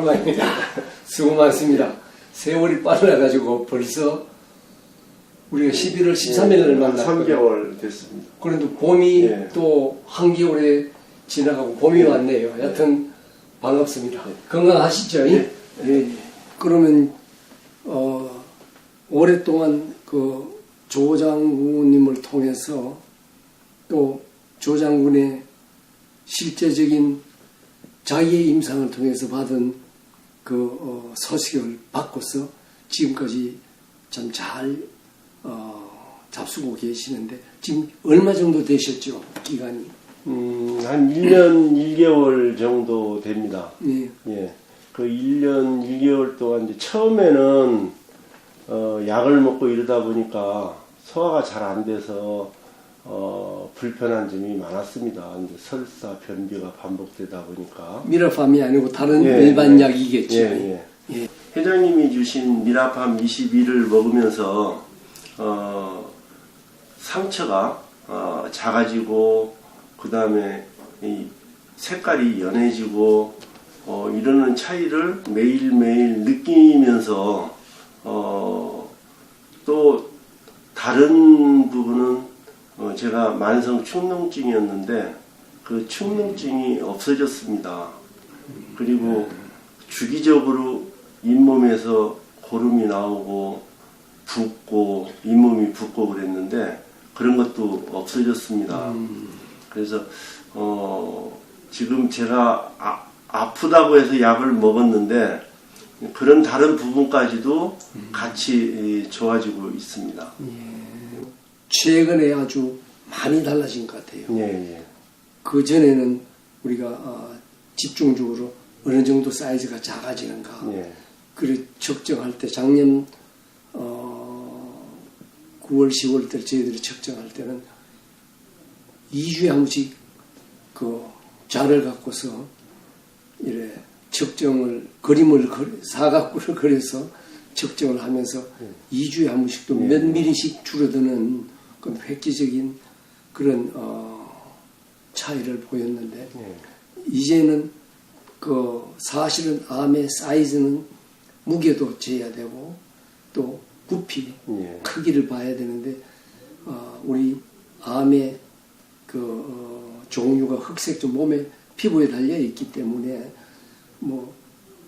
오랜만에 수고 많습니다. 세월이 빨라가지고 벌써 우리가 11월 13일을 만났거든요. 3개월 됐습니다. 그래도 봄이 예. 또 한겨울에 지나가고 봄이 왔네요. 여튼 반갑습니다. 건강하시죠? 예. 예, 예. 그러면 어, 오랫동안 그 조장군님을 통해서 또 조장군의 실제적인 자기의 임상을 통해서 받은 그 어, 소식을 받고서 지금까지 참잘 어, 잡수고 계시는데 지금 얼마 정도 되셨죠 기간이? 음, 한 1년 1개월 정도 됩니다. 예. 예. 그 1년 1개월 동안 이제 처음에는 어, 약을 먹고 이러다 보니까 소화가 잘 안 돼서 어, 불편한 점이 많았습니다. 이제 설사, 변비가 반복되다 보니까. 미라팜이 아니고 다른 예, 일반 예. 약이겠죠. 예, 예. 예. 회장님이 주신 미라팜 22를 먹으면서 어, 상처가 어, 작아지고 그 다음에 이 색깔이 연해지고 어, 이러는 차이를 매일매일 느끼면서 어, 또 다른 제가 만성 축농증이었는데 그 축농증이 없어졌습니다. 그리고 주기적으로 잇몸에서 고름이 나오고 붓고 잇몸이 붓고 그랬는데 그런 것도 없어졌습니다. 그래서 어 지금 제가 아, 아프다고 해서 약을 먹었는데 그런 다른 부분까지도 같이 이, 좋아지고 있습니다. 최근에 아주 많이 달라진 것 같아요. 예, 예. 그 전에는 우리가 어, 집중적으로 어느 정도 사이즈가 작아지는가 예. 그를 측정할 때 작년 어, 9월 10월 때 저희들이 측정할 때는 2주에 한 번씩 그 자를 갖고서 이래 측정을 그림을 사각구를 그려서 측정을 하면서 2주에 한 번씩 또몇 미리씩 줄어드는 그런 획기적인 그런 어, 차이를 보였는데 예. 이제는 그 사실은 암의 사이즈는 무게도 재야 되고 또 부피 예. 크기를 봐야 되는데 어, 우리 암의 그 어, 종류가 흑색종 몸에 피부에 달려 있기 때문에 뭐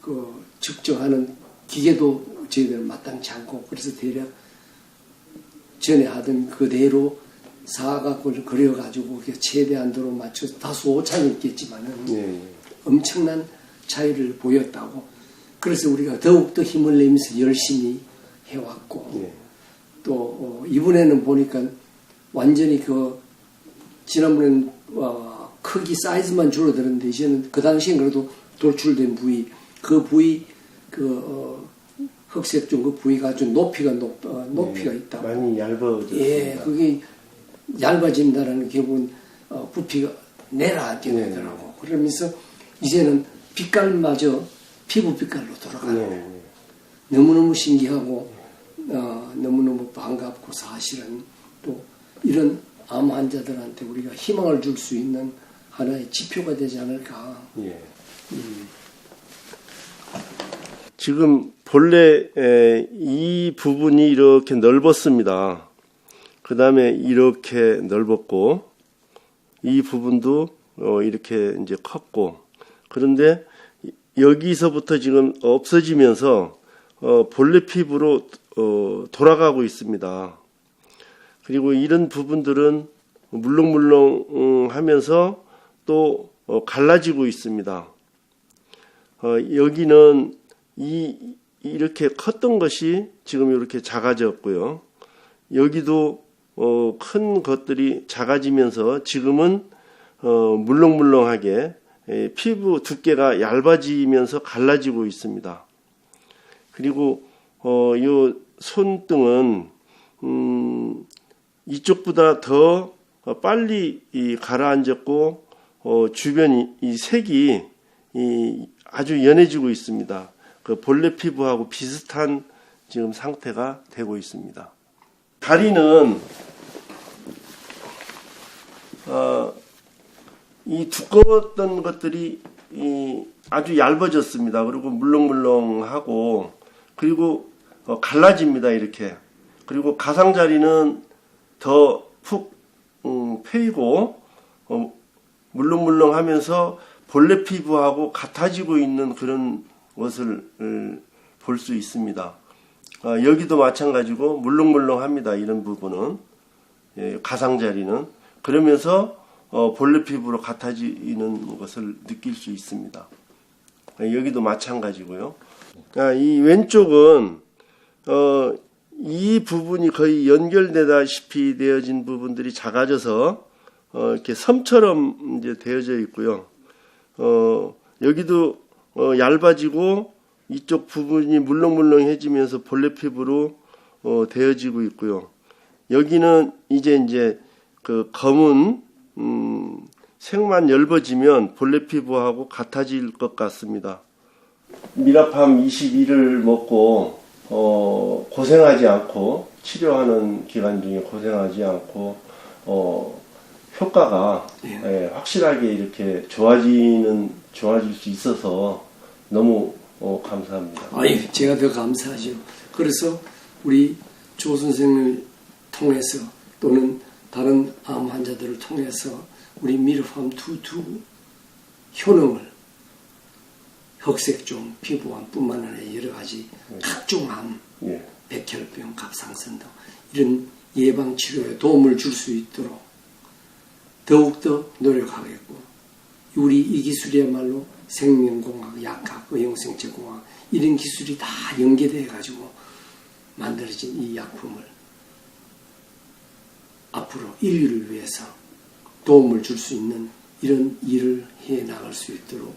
그 측정하는 기계도 저희들은 마땅치 않고 그래서 대략 전에 하던 그대로 사각을 그려가지고 그게 최대 한도로 맞춰서 다소 오차는 있겠지만은 예, 예. 엄청난 차이를 보였다고. 그래서 우리가 더욱더 힘을 내면서 열심히 해왔고, 예. 또, 어, 이번에는 보니까 완전히 그, 지난번에는, 어, 크기 사이즈만 줄어드는데, 이제는 그 당시엔 그래도 돌출된 부위, 그 부위, 그, 어, 흑색종 그 부위가 아주 높이가 높, 어, 높이가 있다고. 많이 얇아졌습니다. 예, 그게 얇아진다라는 결국은 어, 부피가 내려앉더라고. 그러면서 이제는 빛깔마저 피부 빛깔로 돌아가는 예, 거예요. 예. 너무너무 신기하고 어, 너무너무 반갑고 사실은 또 이런 암 환자들한테 우리가 희망을 줄 수 있는 하나의 지표가 되지 않을까. 예. 지금 본래 에, 이 부분이 이렇게 넓었습니다. 그 다음에 이렇게 넓었고 이 부분도 어, 이렇게 이제 컸고 그런데 여기서부터 지금 없어지면서 어, 본래 피부로 어, 돌아가고 있습니다. 그리고 이런 부분들은 물렁물렁 음, 하면서 또 어, 갈라지고 있습니다. 어, 여기는 이 이렇게 컸던 것이 지금 이렇게 작아졌고요. 여기도 어, 큰 것들이 작아지면서 지금은 어, 물렁물렁하게 에, 피부 두께가 얇아지면서 갈라지고 있습니다. 그리고 어, 요 손등은 음, 이쪽보다 더 어, 빨리 이 가라앉았고 어, 주변이 이 색이 이 아주 연해지고 있습니다. 그 본래 피부하고 비슷한 지금 상태가 되고 있습니다. 다리는 어, 이 두꺼웠던 것들이 이 아주 얇아졌습니다. 그리고 물렁물렁하고 그리고 어, 갈라집니다. 이렇게. 그리고 가상자리는 더푹 음, 패이고 어, 물렁물렁하면서 본래 피부하고 같아지고 있는 그런 것을 볼 수 있습니다. 어, 여기도 마찬가지고 물렁물렁합니다. 이런 부분은 예, 가상자리는 그러면서 어, 본래 피부로 같아지는 것을 느낄 수 있습니다. 예, 여기도 마찬가지고요. 아, 이 왼쪽은 어, 이 부분이 거의 연결되다시피 되어진 부분들이 작아져서 어, 이렇게 섬처럼 이제 되어져 있고요. 어, 여기도 어, 얇아지고 이쪽 부분이 물렁물렁해지면서 본래 피부로 어, 되어지고 있고요. 여기는 이제 이제 그 검은 음, 색만 엷어지면 본래 피부하고 같아질 것 같습니다. 미라팜 21을 먹고 어, 고생하지 않고 치료하는 기간 중에 고생하지 않고 어, 효과가 예, 확실하게 이렇게 좋아지는 좋아질 수 있어서 너무 어, 감사합니다. 아유, 제가 더 감사하죠. 그래서 우리 조 선생을 통해서 또는 다른 암 환자들을 통해서 우리 미르팜 투투 효능을 흑색종, 피부암뿐만 아니라 여러 가지 각종 암, 예, 백혈병, 갑상선 등 이런 예방 치료에 도움을 줄 수 있도록 더욱더 노력하겠고 우리 이 기술이야말로 생명공학, 약학, 의용생체공학 이런 기술이 다 연계돼 가지고 만들어진 이 약품을 앞으로 인류를 위해서 도움을 줄 수 있는 이런 일을 해 나갈 수 있도록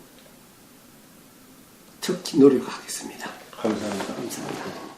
특히 노력하겠습니다. 감사합니다. 감사합니다.